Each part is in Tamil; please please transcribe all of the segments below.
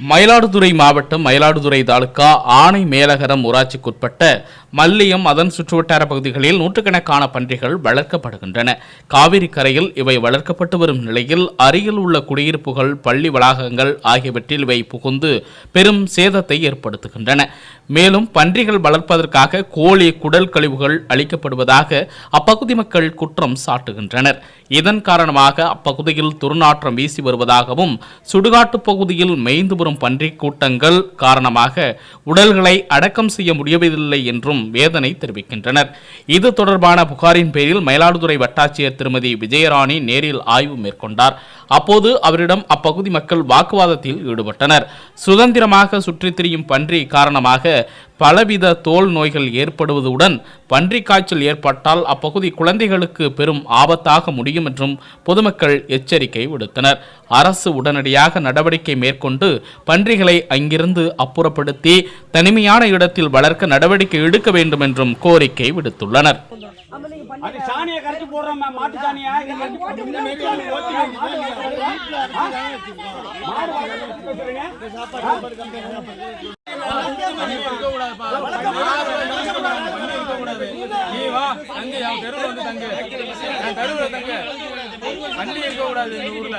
மயிலாடுதுறை மாவட்டம் மயிலாடுதுறை தாலுக்கா ஆணை மேலகரம் ஊராட்சிக்குட்பட்ட மல்லியம் அதன் சுற்றுவட்டார பகுதிகளில் நூற்றுக்கணக்கான பன்றிகள் வளர்க்கப்படுகின்றன. காவிரி கரையில் இவை வளர்க்கப்பட்டு வரும் நிலையில் அருகில் உள்ள குடியிருப்புகள் பள்ளி வளாகங்கள் ஆகியவற்றில் இவை புகுந்து பெரும் சேதத்தை ஏற்படுத்துகின்றன. மேலும் பன்றிகள் வளர்ப்பதற்காக கோழி குடல் கழிவுகள் அளிக்கப்படுவதாக அப்பகுதி மக்கள் குற்றம் சாட்டுகின்றனர். இதன் காரணமாக அப்பகுதியில் துர்நாற்றம் வீசி வருவதாகவும் சுடுகாட்டு பகுதியில் மேய்ந்து வரும் பன்றி கூட்டங்கள் காரணமாக உடல்களை அடக்கம் செய்ய முடியவில்லை என்றும் வேதனை தெரிவிக்கின்றனர். இது தொடர்பான புகாரின் பேரில் மயிலாடுதுறை வட்டாட்சியர் திருமதி விஜயராணி நேரில் ஆய்வு மேற்கொண்டார். அப்போது அவரிடம் அப்பகுதி மக்கள் வாக்குவாதத்தில் ஈடுபட்டனர். சுதந்திரமாக சுற்றித் திரியும் பன்றி காரணமாக பலவித தோல் நோய்கள் ஏற்படுவதுடன் பன்றி காய்ச்சல் ஏற்பட்டால் அப்பகுதி குழந்தைகளுக்கு பெரும் ஆபத்தாக முடியும் என்றும் பொதுமக்கள் எச்சரிக்கை விடுத்தனர். அரசு உடனடியாக நடவடிக்கை மேற்கொண்டு பன்றிகளை அங்கிருந்து அப்புறப்படுத்தி தனிமையான இடத்தில் வளர்க்க நடவடிக்கை எடுக்க வேண்டும் என்றும் கோரிக்கை விடுத்துள்ளனர். அது சாணியை கரைச்சு போடுறோம் மாட்டு சாணியா? மாடு நீ வா என் தெருவில் வந்து என் தெருவில் வண்டி இருக்க கூடாது இந்த ஊர்ல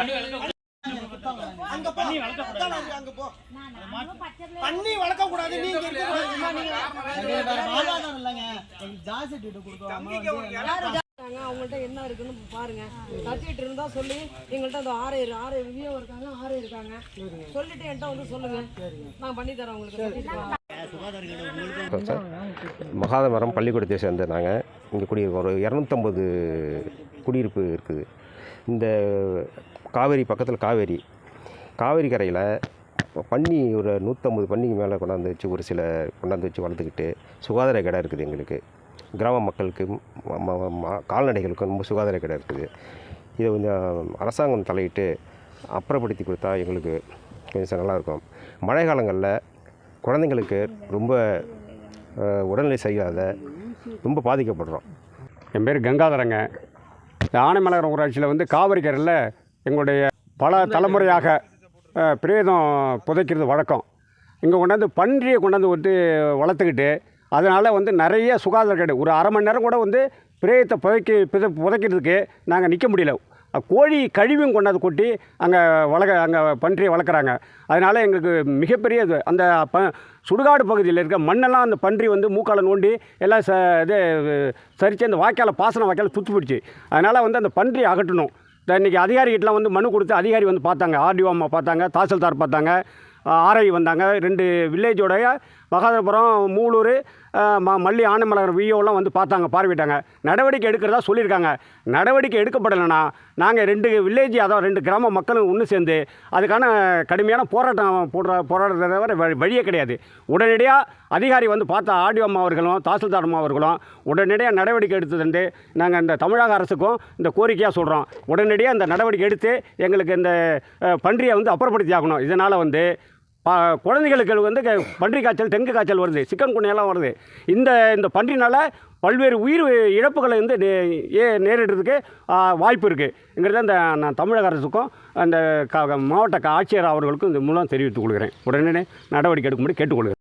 பண்ணி வளர்க்க கூடாது நீங்க இருக்க கூடாது. இருக்காங்க, அவங்கள்ட்ட என்ன இருக்குன்னு பாருங்க. கத்திட்டு இருந்தா சொல்லி எங்கள்கிட்ட அந்த ஆறு ஆறு விவிஓ இருக்காங்க ஆறு இருக்காங்க. சொல்லிட்டு என்கிட்ட வந்து சொல்லுங்க. நான் பண்ணி தரேன் உங்களுக்கு. சார் மகாதமரம் பள்ளிக்கூடத்தை சேர்ந்த நாங்கள் இங்கே குடியிருக்கோம் ஒரு இரநூத்தம்பது குடியிருப்பு இருக்குது. இந்த காவேரி பக்கத்தில் காவேரி. காவேரி கரையில் பன்னி ஒரு நூற்றம்பது பன்னிக்கு மேலே கொண்டாந்து வச்சு ஒரு சில கொண்டாந்து வச்சு வளர்த்துக்கிட்டு சுகாதார கடை இருக்குது எங்களுக்கு. கிராம மக்களுக்கு ம- ம- கால்நடைகளுக்கும் ரொம்ப சுகாதார கடை இருக்குது. இதை கொஞ்சம் அரசாங்கம் தலையிட்டு அப்புறப்படுத்தி கொடுத்தா எங்களுக்கு கொஞ்சம் நல்லாயிருக்கும் மழை காலங்களில் குழந்தைங்களுக்கு ரொம்ப உடல்நிலை செய்யாத ரொம்ப பாதிக்கப்படுறோம். என் பேர் கங்காதரங்க. ஆனைமலகர ஊராட்சியில் வந்து காவிரி கரையில் எங்களுடைய பல தலைமுறையாக பிரேதம் புதைக்கிறது வழக்கம். இங்கே கொண்டாந்து பன்றியை கொண்டாந்து வந்து வளர்த்துக்கிட்டு அதனால் வந்து நிறைய சுகாதார கேடு. ஒரு அரை மணி நேரம் கூட வந்து பிரேயத்தை புதைக்கி பித புதைக்கிறதுக்கு நாங்கள் நிற்க முடியல. கோழி கழிவும் கொண்டாந்து கொட்டி அங்கே வளர்க்க அங்கே பன்றியை வளர்க்குறாங்க. அதனால் எங்களுக்கு மிகப்பெரிய இது. அந்த ப சுடுகாடு பகுதியில் இருக்க மண்ணெல்லாம் அந்த பன்றி வந்து மூக்கால நோண்டி எல்லாம் ச இது சரித்து அந்த வாய்க்கால பாசன வாய்க்கால துத்து பிடிச்சி அதனால் வந்து அந்த பன்றி அகட்டணும் இன்றைக்கி அதிகாரிகிட்டலாம் வந்து மனு கொடுத்து அதிகாரி வந்து பார்த்தாங்க. ஆர்டிஓ அம்மா பார்த்தாங்க தாசில்தார் பார்த்தாங்க ஆர்ஐ வந்தாங்க. ரெண்டு வில்லேஜோடைய மகாதபுரம் மூலூர் ம மல்லி ஆனமலகர் விஓலாம் வந்து பார்த்தாங்க பார்வையிட்டாங்க. நடவடிக்கை எடுக்கிறதா சொல்லியிருக்காங்க. நடவடிக்கை எடுக்கப்படலைன்னா நாங்கள் ரெண்டு வில்லேஜ் அதாவது ரெண்டு கிராம மக்களும் ஒன்று சேர்ந்து அதுக்கான கடுமையான போராட்டம் போடுற போராடுறத தவிர வழியே கிடையாது. உடனடியாக அதிகாரி வந்து பார்த்த ஆடியோ அம்மா அவர்களும் தாசில்தார் அம்மா அவர்களும் உடனடியாக நடவடிக்கை எடுத்ததுண்டு நாங்கள் இந்த தமிழக அரசுக்கும் இந்த கோரிக்கையாக சொல்கிறோம் உடனடியாக இந்த நடவடிக்கை எடுத்து எங்களுக்கு இந்த பன்றியை வந்து அப்புறப்படுத்தி ஆகணும் இதனால் வந்து குழந்தைகளுக்கு வந்து பன்றி காய்ச்சல் டெங்கு காய்ச்சல் வருது சிக்கன் குனியெல்லாம் வருது. இந்த இந்த பன்றினால் பல்வேறு உயிர் இழப்புகளை வந்து நே- ஏ நேரிடுறதுக்கு வாய்ப்பு இருக்குங்கிறத இந்த நான் தமிழக அரசுக்கும் அந்த க மாவட்ட ஆட்சியர் அவர்களுக்கும் இந்த மூலம் தெரிவித்துக் கொள்கிறேன். உடனே நடவடிக்கை எடுக்கும்படி கேட்டுக்கொள்கிறேன்.